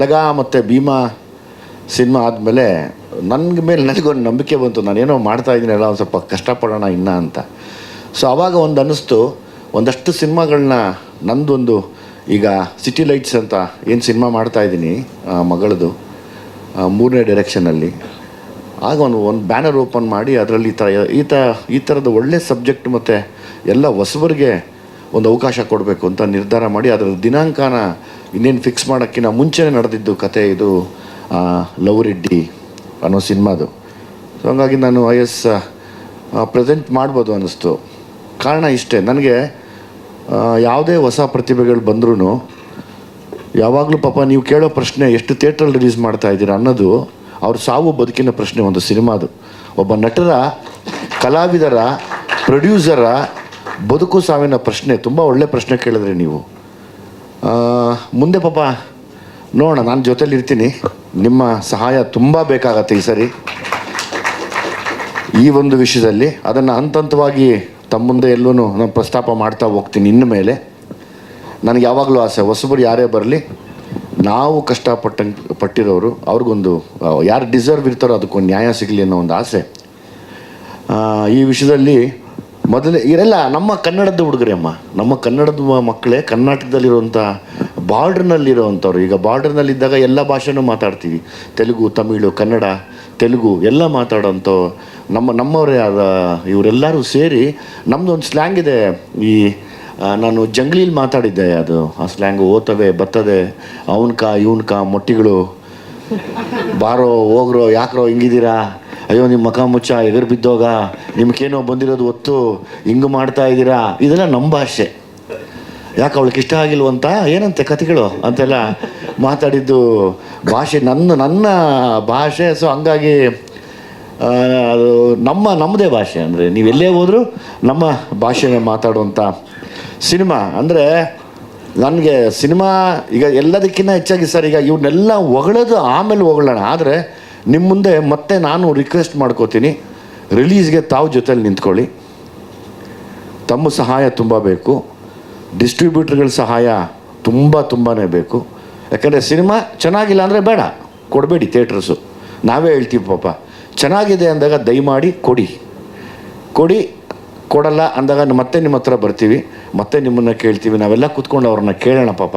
ಲಗ ಮತ್ತು ಭೀಮಾ ಸಿನಿಮಾ ಆದಮೇಲೆ ನನಗೆ ಮೇಲೆ ನನಗೊಂದು ನಂಬಿಕೆ ಬಂತು. ನಾನು ಏನೋ ಮಾಡ್ತಾ ಇದ್ದೀನಲ್ಲ ಒಂದು ಸ್ವಲ್ಪ ಕಷ್ಟಪಡೋಣ ಇನ್ನ ಅಂತ. ಸೊ ಆವಾಗ ಒಂದು ಅನ್ನಿಸ್ತು, ಒಂದಷ್ಟು ಸಿನಿಮಾಗಳನ್ನ ನಂದೊಂದು ಈಗ ಸಿಟಿ ಲೈಟ್ಸ್ ಅಂತ ಏನು ಸಿನಿಮಾ ಮಾಡ್ತಾ ಇದ್ದೀನಿ ಮಗಳದು ಮೂರನೇ ಡೈರೆಕ್ಷನಲ್ಲಿ ಆಗ ಒಂದು ಒಂದು ಬ್ಯಾನರ್ ಓಪನ್ ಮಾಡಿ ಅದರಲ್ಲಿ ಈ ಥರ ಈ ಥರ ಈ ಥರದ ಒಳ್ಳೆ ಸಬ್ಜೆಕ್ಟ್ ಮತ್ತು ಎಲ್ಲ ಹೊಸಬರಿಗೆ ಒಂದು ಅವಕಾಶ ಕೊಡಬೇಕು ಅಂತ ನಿರ್ಧಾರ ಮಾಡಿ ಅದರ ದಿನಾಂಕನ ಇನ್ನೇನು ಫಿಕ್ಸ್ ಮಾಡೋಕ್ಕಿಂತ ಮುಂಚೆನೇ ನಡೆದಿದ್ದು ಕತೆ ಇದು ಲವ್ ರೆಡ್ಡಿ ಅನ್ನೋ ಸಿನಿಮಾದು. ಸೊ ಹಂಗಾಗಿ ನಾನು ಐ ಎಸ್ ಪ್ರೆಸೆಂಟ್ ಮಾಡ್ಬೋದು ಅನ್ನಿಸ್ತು. ಕಾರಣ ಇಷ್ಟೇ, ನನಗೆ ಯಾವುದೇ ಹೊಸ ಪ್ರತಿಭೆಗಳು ಬಂದ್ರೂ ಯಾವಾಗಲೂ ಪಾಪ ನೀವು ಕೇಳೋ ಪ್ರಶ್ನೆ ಎಷ್ಟು ಥಿಯೇಟ್ರಲ್ಲಿ ರಿಲೀಸ್ ಮಾಡ್ತಾ ಇದ್ದೀರಾ ಅನ್ನೋದು, ಅವ್ರ ಸಾವು ಬದುಕಿನ ಪ್ರಶ್ನೆ ಒಂದು ಸಿನಿಮಾದು. ಒಬ್ಬ ನಟರ, ಕಲಾವಿದರ ಪ್ರೊಡ್ಯೂಸರ ಬದುಕು ಸಾವಿನ ಪ್ರಶ್ನೆ, ತುಂಬ ಒಳ್ಳೆ ಪ್ರಶ್ನೆ ಕೇಳಿದ್ರಿ ನೀವು. ಮುಂದೆ ಪಾಪ, ನೋಡೋಣ, ನಾನು ಜೊತೇಲಿ ಇರ್ತೀನಿ ನಿಮ್ಮ ಸಹಾಯ ತುಂಬ ಬೇಕಾಗತ್ತೆ ಈ ಸರಿ. ಈ ಒಂದು ವಿಷಯದಲ್ಲಿ ಅದನ್ನು ಹಂತ ಹಂತವಾಗಿ ತಮ್ಮ ಮುಂದೆ ಎಲ್ಲೂ ನಾನು ಪ್ರಸ್ತಾಪ ಮಾಡ್ತಾ ಹೋಗ್ತೀನಿ ಇನ್ನು ಮೇಲೆ. ನನಗೆ ಯಾವಾಗಲೂ ಆಸೆ, ಹೊಸಬರು ಯಾರೇ ಬರಲಿ, ನಾವು ಕಷ್ಟಪಟ್ಟ, ಪಟ್ಟಿರೋರು, ಅವ್ರಿಗೊಂದು ಯಾರು ಡಿಸರ್ವ್ ಇರ್ತಾರೋ ಅದಕ್ಕೊಂದು ನ್ಯಾಯ ಸಿಗಲಿ ಅನ್ನೋ ಒಂದು ಆಸೆ. ಈ ವಿಷಯದಲ್ಲಿ ಮೊದಲೇ ಇರೆಲ್ಲ ನಮ್ಮ ಕನ್ನಡದ ಹುಡುಗರೇ ಅಮ್ಮ. ನಮ್ಮ ಕನ್ನಡದ ಮಕ್ಕಳೇ ಕರ್ನಾಟಕದಲ್ಲಿರುವಂಥ ಬಾರ್ಡ್ರ್ನಲ್ಲಿರುವಂಥವ್ರು. ಈಗ ಬಾರ್ಡ್ರ್ನಲ್ಲಿದ್ದಾಗ ಎಲ್ಲ ಭಾಷೆನೂ ಮಾತಾಡ್ತೀವಿ. ತೆಲುಗು, ತಮಿಳು, ಕನ್ನಡ, ತೆಲುಗು ಎಲ್ಲ ಮಾತಾಡೋಂಥ ನಮ್ಮ ನಮ್ಮವರೇ ಆದ ಇವರೆಲ್ಲರೂ ಸೇರಿ ನಮ್ಮದು ಒಂದು ಸ್ಲ್ಯಾಂಗ್ ಇದೆ. ಈ ನಾನು ಜಂಗ್ಲೀಲಿ ಮಾತಾಡಿದ್ದೆ ಅದು. ಆ ಸ್ಲ್ಯಾಂಗು ಓತವೆ ಬತ್ತದೆ ಅವನ್ಕ, ಇವನ್ಕ, ಮೊಟ್ಟಿಗಳು. ಬಾರೋ, ಹೋಗ್ರೋ, ಯಾಕ್ರೋ ಹಿಂಗಿದ್ದೀರಾ? ಅಯ್ಯೋ ನಿಮ್ಮ ಮಕ ಮುಚ್ಚ, ಎಗರು ಬಿದ್ದೋಗ ನಿಮ್ಗೇನೋ ಬಂದಿರೋದು ಒತ್ತು, ಹಿಂಗೆ ಮಾಡ್ತಾ ಇದ್ದೀರಾ? ಇದೆಲ್ಲ ನಮ್ಮ ಭಾಷೆ. ಯಾಕೆ ಅವಳಿಗೆ ಇಷ್ಟ ಆಗಿಲ್ವಂತ? ಏನಂತೆ ಕಥೆಗಳು ಅಂತೆಲ್ಲ ಮಾತಾಡಿದ್ದು ಭಾಷೆ, ನನ್ನ ನನ್ನ ಭಾಷೆ, ಸೊ ಹಂಗಾಗಿ ಅದು ನಮ್ಮ ನಮ್ಮದೇ ಭಾಷೆ ಅಂದರೆ, ನೀವು ಎಲ್ಲೇ ಹೋದರೂ ನಮ್ಮ ಭಾಷೆನೇ ಮಾತಾಡುವಂಥ ಸಿನಿಮಾ. ಅಂದರೆ ನನಗೆ ಸಿನಿಮಾ, ಈಗ ಎಲ್ಲದಕ್ಕಿಂತ ಹೆಚ್ಚಾಗಿ ಸರ್, ಈಗ ಇವನ್ನೆಲ್ಲ ಹೊಗಳೋದು ಆಮೇಲೆ ಹೊಗಳೋಣ. ಆದರೆ ನಿಮ್ಮ ಮುಂದೆ ಮತ್ತೆ ನಾನು ರಿಕ್ವೆಸ್ಟ್ ಮಾಡ್ಕೋತೀನಿ. ರಿಲೀಸ್ಗೆ ತಾವು ಜೊತೆಲಿ ನಿಂತ್ಕೊಳ್ಳಿ. ತಮ್ಮ ಸಹಾಯ ತುಂಬ ಬೇಕು. ಡಿಸ್ಟ್ರಿಬ್ಯೂಟರ್ಗಳ ಸಹಾಯ ತುಂಬ ತುಂಬಾ ಬೇಕು. ಯಾಕಂದರೆ ಸಿನಿಮಾ ಚೆನ್ನಾಗಿಲ್ಲ ಅಂದರೆ ಬೇಡ. ಕೊಡಬೇಡಿ ಥಿಯೇಟ್ರಸ್ಸು ನಾವೇ ಹೇಳ್ತೀವಿ ಪಾಪ. ಚೆನ್ನಾಗಿದೆ ಅಂದಾಗ ದಯಮಾಡಿ ಕೊಡಿ. ಕೊಡಿ, ಕೊಡಲ್ಲ ಅಂದಾಗ ಮತ್ತೆ ನಿಮ್ಮ ಹತ್ರ ಬರ್ತೀವಿ. ಮತ್ತೆ ನಿಮ್ಮನ್ನು ಕೇಳ್ತೀವಿ. ನಾವೆಲ್ಲ ಕೂತ್ಕೊಂಡು ಅವ್ರನ್ನ ಕೇಳೋಣ ಪಾಪ.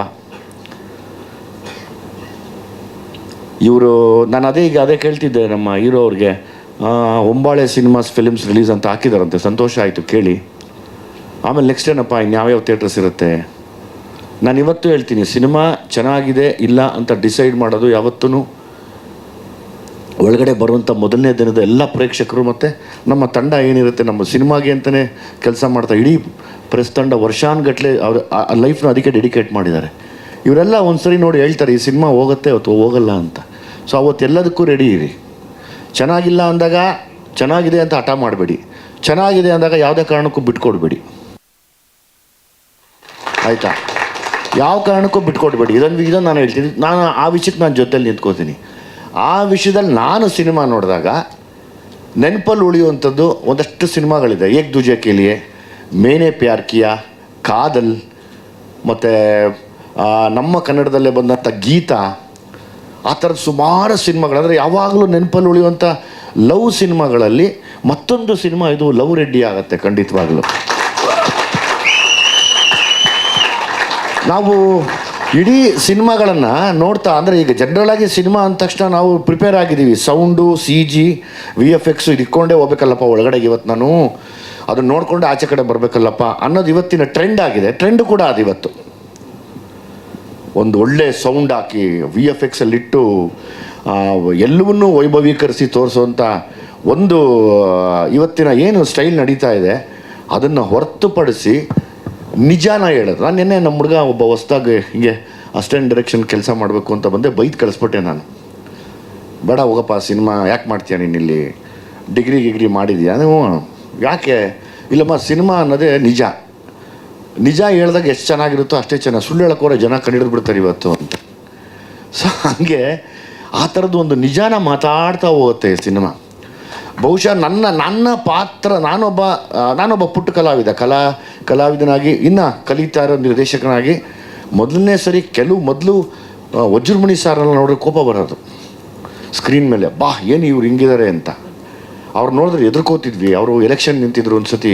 ಇವರು, ನಾನು ಅದೇ ಈಗ ಅದೇ ಕೇಳ್ತಿದ್ದೆ ನಮ್ಮ ಹೀರೋ ಅವ್ರಿಗೆ. ಹೊಂಬಾಳೆ ಸಿನಿಮಾಸ್ ಫಿಲಿಮ್ಸ್ ರಿಲೀಸ್ ಅಂತ ಹಾಕಿದಾರಂತೆ. ಸಂತೋಷ ಆಯಿತು, ಕೇಳಿ. ಆಮೇಲೆ ನೆಕ್ಸ್ಟ್ ಏನಪ್ಪ ಇನ್ಯಾವ್ಯಾವ ಥಿಯೇಟರ್ಸ್ ಇರುತ್ತೆ? ನಾನು ಇವತ್ತು ಹೇಳ್ತೀನಿ ಸಿನಿಮಾ ಚೆನ್ನಾಗಿದೆ, ಇಲ್ಲ ಅಂತ ಡಿಸೈಡ್ ಮಾಡೋದು ಯಾವತ್ತೂ ಒಳಗಡೆ ಬರುವಂಥ ಮೊದಲನೇ ದಿನದ ಎಲ್ಲ ಪ್ರೇಕ್ಷಕರು ಮತ್ತು ನಮ್ಮ ತಂಡ ಏನಿರುತ್ತೆ, ನಮ್ಮ ಸಿನಿಮಾಗೆ ಅಂತಲೇ ಕೆಲಸ ಮಾಡ್ತಾ, ಇಡೀ ಪ್ರೆಸ್ ತಂಡ ವರ್ಷಾನುಗಟ್ಲೆ ಅವ್ರ ಲೈಫ್ನ ಅದಕ್ಕೆ ಡೆಡಿಕೇಟ್ ಮಾಡಿದ್ದಾರೆ. ಇವರೆಲ್ಲ ಒಂದ್ಸರಿ ನೋಡಿ ಹೇಳ್ತಾರೆ, ಈ ಸಿನಿಮಾ ಹೋಗುತ್ತೆ, ಅಥವಾ ಹೋಗಲ್ಲ ಅಂತ. ಸೊ ಅವತ್ತೆಲ್ಲದಕ್ಕೂ ರೆಡಿ ಇರಿ. ಚೆನ್ನಾಗಿಲ್ಲ ಅಂದಾಗ ಚೆನ್ನಾಗಿದೆ ಅಂತ ಹಠ ಮಾಡಬೇಡಿ. ಚೆನ್ನಾಗಿದೆ ಅಂದಾಗ ಯಾವುದೇ ಕಾರಣಕ್ಕೂ ಬಿಟ್ಕೊಡ್ಬೇಡಿ. ಆಯಿತಾ? ಯಾವ ಕಾರಣಕ್ಕೂ ಬಿಟ್ಕೊಡ್ಬೇಡಿ. ಇದೊಂದು ಇದನ್ನು ನಾನು ಹೇಳ್ತೀನಿ. ನಾನು ಆ ವಿಷಯಕ್ಕೆ ನಾನು ಜೊತೆಲಿ ನಿಂತ್ಕೋತೀನಿ. ಆ ವಿಷಯದಲ್ಲಿ ನಾನು ಸಿನಿಮಾ ನೋಡಿದಾಗ ನೆನಪಲ್ಲಿ ಉಳಿಯುವಂಥದ್ದು ಒಂದಷ್ಟು ಸಿನಿಮಾಗಳಿದೆ. ಏಕ್ ದುಜೆ ಕೇಲಿಯೇ ಮೇನೆ ಪ್ಯಾರ್ ಕಿಯಾ, ಕಾದಲ್, ಮತ್ತು ನಮ್ಮ ಕನ್ನಡದಲ್ಲೇ ಬಂದಂಥ ಗೀತ ಆ ಥರದ ಸುಮಾರು ಸಿನಿಮಾಗಳು, ಅಂದರೆ ಯಾವಾಗಲೂ ನೆನಪಲ್ಲಿ ಉಳಿಯುವಂಥ ಲವ್ ಸಿನಿಮಾಗಳಲ್ಲಿ ಮತ್ತೊಂದು ಸಿನಿಮಾ ಇದು ಲವ್ ರೆಡ್ಡಿ ಆಗುತ್ತೆ ಖಂಡಿತವಾಗಲೂ. ನಾವು ಇಡೀ ಸಿನಿಮಾಗಳನ್ನು ನೋಡ್ತಾ, ಅಂದರೆ ಈಗ ಜನರಲ್ ಆಗಿ ಸಿನಿಮಾ ಅಂದ ತಕ್ಷಣ ನಾವು ಪ್ರಿಪೇರ್ ಆಗಿದ್ದೀವಿ. Sound C G V F X ಇಟ್ಕೊಂಡೇ ಹೋಗ್ಬೇಕಲ್ಲಪ್ಪ ಒಳಗಡೆ ಇವತ್ತು ನಾನು. ಅದನ್ನ ನೋಡಿಕೊಂಡು ಆಚೆ ಕಡೆ ಬರಬೇಕಲ್ಲಪ್ಪ ಅನ್ನೋದು ಇವತ್ತಿನ ಟ್ರೆಂಡ್ ಆಗಿದೆ. ಟ್ರೆಂಡ್ ಕೂಡ ಅದು ಇವತ್ತು. ಒಂದು ಒಳ್ಳೆ ಸೌಂಡ್ ಹಾಕಿ ವಿ ಎಫ್ ಎಕ್ಸಲ್ಲಿಟ್ಟು ಎಲ್ಲವನ್ನೂ ವೈಭವೀಕರಿಸಿ ತೋರಿಸುವಂಥ ಒಂದು ಇವತ್ತಿನ ಏನು ಸ್ಟೈಲ್ ನಡೀತಾ ಇದೆ, ಅದನ್ನು ಹೊರತುಪಡಿಸಿ ನಿಜಾನ ಹೇಳೋದು. ನಾನು ನಿನ್ನೆ ನಮ್ಮ ಹುಡುಗ ಒಬ್ಬ ಹೊಸ್ದಾಗಿ ಹೀಗೆ ಅಸ್ಟೆಂಟ್ ಡೈರೆಕ್ಷನ್ ಕೆಲಸ ಮಾಡಬೇಕು ಅಂತ ಬಂದೆ, ಬೈದು ಕಳಿಸ್ಬಿಟ್ಟೆ ನಾನು. ಬೇಡ ಹೋಗಪ್ಪ, ಸಿನಿಮಾ ಯಾಕೆ ಮಾಡ್ತೀಯ ನೀನಿಲ್ಲಿ ಡಿಗ್ರಿ ಗಿಗ್ರಿ ಮಾಡಿದ್ಯಾ? ನೀವು ಯಾಕೆ? ಇಲ್ಲಮ್ಮ, ಸಿನಿಮಾ ಅನ್ನೋದೇ ನಿಜ. ನಿಜ ಹೇಳ್ದಾಗ ಎಷ್ಟು ಚೆನ್ನಾಗಿರುತ್ತೋ ಅಷ್ಟೇ ಚೆನ್ನಾಗಿ ಸುಳ್ಳು ಹೇಳೋಕೋರೆ ಜನ ಕಂಡಿಡಿದು ಬಿಡ್ತಾರೆ ಇವತ್ತು ಅಂತ. ಸೊ ಹಾಗೆ ಆ ಥರದ್ದು ಒಂದು ನಿಜಾನ ಮಾತಾಡ್ತಾ ಹೋಗುತ್ತೆ ಸಿನಿಮಾ. ಬಹುಶಃ ನನ್ನ ನನ್ನ ಪಾತ್ರ, ನಾನೊಬ್ಬ ನಾನೊಬ್ಬ ಪುಟ್ಟ ಕಲಾವಿದ, ಕಲಾ, ಕಲಾವಿದನಾಗಿ, ಇನ್ನು ಕಲಿತಾ ಇರೋ ನಿರ್ದೇಶಕನಾಗಿ, ಮೊದಲನೇ ಸರಿ ಕೆಲವು ಮೊದಲು ವಜ್ರಮಣಿ ಸಾರೆಲ್ಲ ನೋಡಿದ್ರೆ ಕೋಪ ಬರೋದು. ಸ್ಕ್ರೀನ್ ಮೇಲೆ, ಬಾ, ಏನು ಇವ್ರು ಹಿಂಗಿದ್ದಾರೆ ಅಂತ. ಅವ್ರು ನೋಡಿದ್ರೆ ಎದುರ್ಕೋತಿದ್ವಿ, ಅವರು ಎಲೆಕ್ಷನ್ ನಿಂತಿದ್ರು ಒಂದು ಸತಿ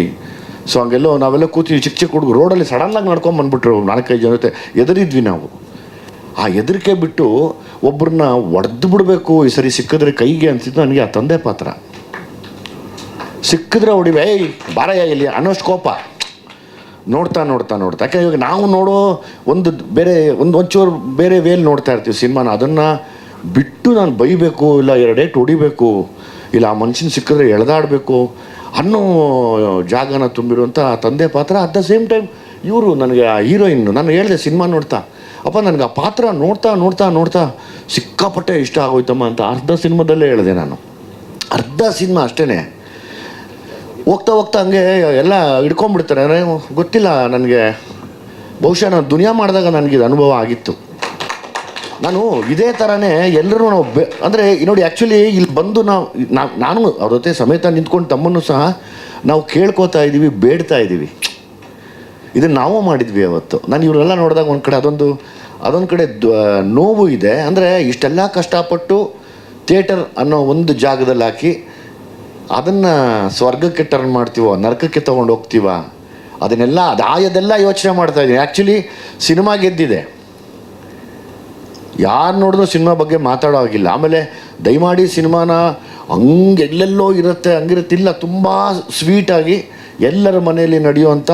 ಸೊ ಹಂಗೆಲ್ಲೋ ನಾವೆಲ್ಲ ಕೂತೀವಿ ಚಿಕ್ಕ ಚಿಕ್ಕ ಹುಡುಗರು. ರೋಡಲ್ಲಿ ಸಡನ್ನಾಗಿ ನಡ್ಕೊಂಡು ಬಂದ್ಬಿಟ್ರು ನಾಲ್ಕೈದು ಜನ ಜೊತೆ. ಎದುರಿದ್ವಿ ನಾವು. ಆ ಹೆದರಿಕೆ ಬಿಟ್ಟು ಒಬ್ಬರನ್ನ ಒಡೆದು ಬಿಡಬೇಕು ಈ ಸರಿ ಸಿಕ್ಕಿದ್ರೆ ಕೈಗೆ ಅಂತಿದ್ದು ನನಗೆ ಆ ತಂದೆ ಪಾತ್ರ. ಸಿಕ್ಕಿದ್ರೆ ಹೊಡಿವೆ, ಏಯ್, ಬಾರಯ್ಯ ಇಲ್ಲಿ ಅನ್ನೋಷ್ಟು ಕೋಪ. ನೋಡ್ತಾ ನೋಡ್ತಾ ನೋಡ್ತಾ. ಯಾಕೆ ಇವಾಗ ನಾವು ನೋಡೋ ಒಂದು ಬೇರೆ, ಒಂದು ಒಂಚೂರು ಬೇರೆ ವೇಲ್ ನೋಡ್ತಾ ಇರ್ತೀವಿ ಸಿನಿಮಾನ. ಅದನ್ನು ಬಿಟ್ಟು ನಾನು ಬೈಬೇಕು, ಇಲ್ಲ ಎರಡೇಟ್ ಹೊಡಿಬೇಕು ಇಲ್ಲ ಆ ಮನುಷ್ಯನ ಸಿಕ್ಕಿದ್ರೆ ಎಳೆದಾಡಬೇಕು. ಅನ್ನೋ ಜಾಗನ ತುಂಬಿರುವಂಥ ತಂದೆ ಪಾತ್ರ. ಅಟ್ ದ ಸೇಮ್ ಟೈಮ್ ಇವರು ನನಗೆ ಆ ಹೀರೋಯಿನ್ ನಾನು ಹೇಳಿದೆ ಸಿನಿಮಾ ನೋಡ್ತಾ. ಅಪ್ಪ, ನನಗೆ ಆ ಪಾತ್ರ ನೋಡ್ತಾ ನೋಡ್ತಾ ನೋಡ್ತಾ ಸಿಕ್ಕಾಪಟ್ಟೆ ಇಷ್ಟ ಆಗೋಯ್ತಮ್ಮ ಅಂತ ಅರ್ಧ ಸಿನಿಮಾದಲ್ಲೇ ಹೇಳಿದೆ ನಾನು. ಅರ್ಧ ಸಿನಿಮಾ ಅಷ್ಟೇ ಹೋಗ್ತಾ ಹೋಗ್ತಾ ಹಂಗೆ ಎಲ್ಲ ಹಿಡ್ಕೊಂಡ್ಬಿಡ್ತಾರೆ. ಗೊತ್ತಿಲ್ಲ, ನನಗೆ ಬಹುಶಃ ನಾನು ದುನಿಯಾ ಮಾಡಿದಾಗ ನನಗೆ ಇದು ಅನುಭವ ಆಗಿತ್ತು. ನಾನು ಇದೇ ಥರನೇ ಎಲ್ಲರೂ ನಾವು ಬೆ ಅಂದರೆ ನೋಡಿ ಆ್ಯಕ್ಚುಲಿ ಇಲ್ಲಿ ಬಂದು ನಾವು ನಾನು ಅವ್ರ ಜೊತೆ ಸಮೇತ ನಿಂತ್ಕೊಂಡು ತಮ್ಮನ್ನು ಸಹ ನಾವು ಕೇಳ್ಕೊತಾ ಇದ್ದೀವಿ ಬೇಡ್ತಾ ಇದ್ದೀವಿ ಇದನ್ನು ನಾವು ಮಾಡಿದ್ವಿ ಅವತ್ತು. ನಾನು ಇವರೆಲ್ಲ ನೋಡಿದಾಗ ಒಂದು ಕಡೆ ಅದೊಂದು ಅದೊಂದು ಕಡೆ ನೋವು ಇದೆ. ಅಂದರೆ ಇಷ್ಟೆಲ್ಲ ಕಷ್ಟಪಟ್ಟು ಥಿಯೇಟರ್ ಅನ್ನೋ ಒಂದು ಜಾಗದಲ್ಲಿ ಹಾಕಿ ಅದನ್ನು ಸ್ವರ್ಗಕ್ಕೆ ಟರ್ನ್ ಮಾಡ್ತೀವೋ, ನರಕಕ್ಕೆ ತೊಗೊಂಡು ಹೋಗ್ತೀವ? ಅದನ್ನೆಲ್ಲ ಅದಾಯದೆಲ್ಲ ಯೋಚನೆ ಮಾಡ್ತಾ ಇದ್ದೀನಿ ಆ್ಯಕ್ಚುಲಿ ಸಿನಿಮಾ ಗೆದ್ದಿದೆ. ಯಾರು ನೋಡಿದ್ರು ಸಿನಿಮಾ ಬಗ್ಗೆ ಮಾತಾಡೋ ಆಗಿಲ್ಲ ಆಮೇಲೆ ದಯಮಾಡಿ ಸಿನಿಮಾನ ಹಂಗೆ ಎಲ್ಲೆಲ್ಲೋ ಇರುತ್ತೆ, ಹಂಗಿರುತ್ತಿಲ್ಲ, ತುಂಬ ಸ್ವೀಟಾಗಿ ಎಲ್ಲರ ಮನೆಯಲ್ಲಿ ನಡೆಯುವಂಥ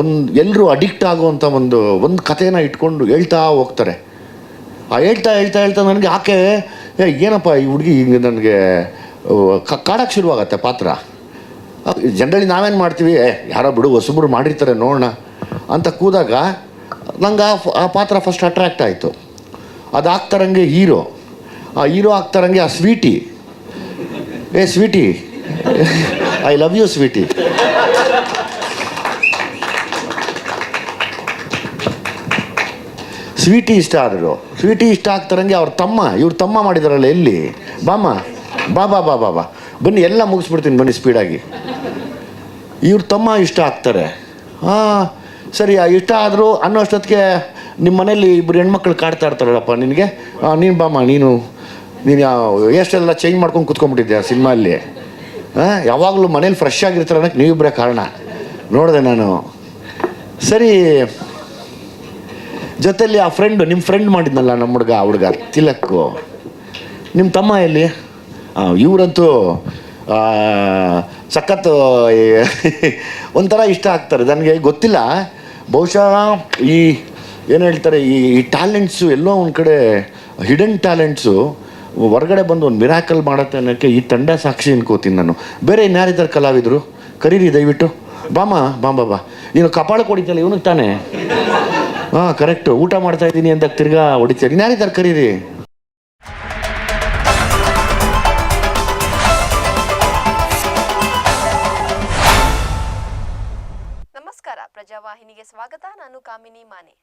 ಒಂದು ಎಲ್ಲರೂ ಅಡಿಕ್ಟ್ ಆಗುವಂಥ ಒಂದು ಒಂದು ಕಥೆನ ಇಟ್ಕೊಂಡು ಹೇಳ್ತಾ ಹೋಗ್ತಾರೆ. ಆ ಹೇಳ್ತಾ ಹೇಳ್ತಾ ಹೇಳ್ತಾ ನನಗೆ ಆಕೆ ಏನಪ್ಪ ಈ ಹುಡುಗಿ ಹಿಂಗೆ ನನಗೆ ಕಾಡಕ್ಕೆ ಶುರುವಾಗತ್ತೆ ಪಾತ್ರ? ಜನರಲಿ ನಾವೇನು ಮಾಡ್ತೀವಿ? ಯಾರೋ ಬಿಡು, ಹೊಸಬ್ರು ಮಾಡಿರ್ತಾರೆ, ನೋಡೋಣ ಅಂತ ಕೂದಾಗ ನಂಗೆ ಆ ಪಾತ್ರ ಫಸ್ಟ್ ಅಟ್ರಾಕ್ಟ್ ಆಯಿತು. ಅದು ಆಗ್ತಾರಂಗೆ ಹೀರೋ. ಆ ಹೀರೋ ಆಗ್ತಾರಂಗೆ ಆ ಸ್ವೀಟಿ. ಏ, sweetie. I love you, sweetie. Sweetie ಇಷ್ಟ ಆದರು ಸ್ವೀಟಿ ಇಷ್ಟ ಆಗ್ತಾರಂಗೆ ಅವ್ರ ತಮ್ಮ. ಇವ್ರ ತಮ್ಮ ಮಾಡಿದಾರಲ್ಲ ಎಲ್ಲಿ? ಬಾಮ್ಮ. ಬಾ ಬಾ ಬಾ ಬಾ ಬಾ. ಬನ್ನಿ, ಎಲ್ಲ ಮುಗಿಸ್ಬಿಡ್ತೀನಿ ಬನ್ನಿ ಸ್ಪೀಡಾಗಿ. ಇವ್ರ ತಮ್ಮ ಇಷ್ಟ ಆಗ್ತಾರೆ. ಹಾಂ ಸರಿ ಇಷ್ಟ ಆದರೂ ಅನ್ನೋ ಅಷ್ಟೊತ್ತಿಗೆ ನಿಮ್ಮ ಮನೇಲಿ ಇಬ್ಬರು ಹೆಣ್ಮಕ್ಳು ಕಾಡ್ತಾ ಇರ್ತಾರಲ್ಲಪ್ಪ ನಿನಗೆ? ನೀನು ಬಾಮ್ಮ, ನೀನು ನೀನು ಯಾವ, ಎಷ್ಟೆಲ್ಲ ಚೇಂಜ್ ಮಾಡ್ಕೊಂಡು ಕುತ್ಕೊಂಡ್ಬಿಟ್ಟಿದ್ದೆ ಆ ಸಿನಿಮಾಲ್ಲಿ? ಹಾಂ ಯಾವಾಗಲೂ ಮನೇಲಿ ಫ್ರೆಶ್ ಆಗಿರ್ತಾರೆ ಅನ್ನೋಕ್ಕೆ ನೀವಿಬ್ಬರೇ ಕಾರಣ. ನೋಡಿದೆ ನಾನು. ಸರಿ ಜೊತೆಯಲ್ಲಿ ಆ ಫ್ರೆಂಡು ನಿಮ್ಮ ಫ್ರೆಂಡ್ ಮಾಡಿದ್ನಲ್ಲ ನಮ್ಮ ಹುಡುಗ, ಆ ಹುಡುಗ, ತಿಲಕ್ಕು. ನಿಮ್ಮ ತಮ್ಮ ಎಲ್ಲಿ? ಇವರಂತೂ ಸಖತ್ ಒಂಥರ ಇಷ್ಟ ಆಗ್ತಾರೆ. ನನಗೆ ಗೊತ್ತಿಲ್ಲ. ಬಹುಶಃ ಈ ಏನು ಹೇಳ್ತಾರೆ, ಈ ಈ ಟ್ಯಾಲೆಂಟ್ಸು ಎಲ್ಲೋ ಒಂದು ಕಡೆ ಹಿಡನ್ ಟ್ಯಾಲೆಂಟ್ಸು ಹೊರಗಡೆ ಬಂದು ಒಂದು ಮಿರಾಕಲ್ ಮಾಡತ್ತೆ ಅನ್ನೋಕ್ಕೆ ಈ ತಂಡ ಸಾಕ್ಷಿ ಅನ್ಕೋತೀನಿ ನಾನು. ಬೇರೆ ಇನ್ಯಾರಿದ್ದಾರೆ ಕಲಾವಿದರು? ಕರೀರಿ, ದಯವಿಟ್ಟು. ಬಾಮ ಬಾಂಬಾ ಬಾ ನೀನು ಕಪಾಳ ಹೊಡಿತಲ್ಲ ಇವನಿಗೆ ತಾನೆ? ಹಾಂ ಕರೆಕ್ಟು ಊಟ ಮಾಡ್ತಾ ಇದ್ದೀನಿ ಅಂತ ತಿರ್ಗಾ ಹೊಡಿತಾರೆ. ಇನ್ಯಾರಿದ್ದಾರೆ ಕರೀರಿ? ನಮಸ್ಕಾರ, ಪ್ರಜಾವಾಹಿನಿಗೆ ಸ್ವಾಗತ. ನಾನು ಕಾಮಿನಿ ಮಾನೆ.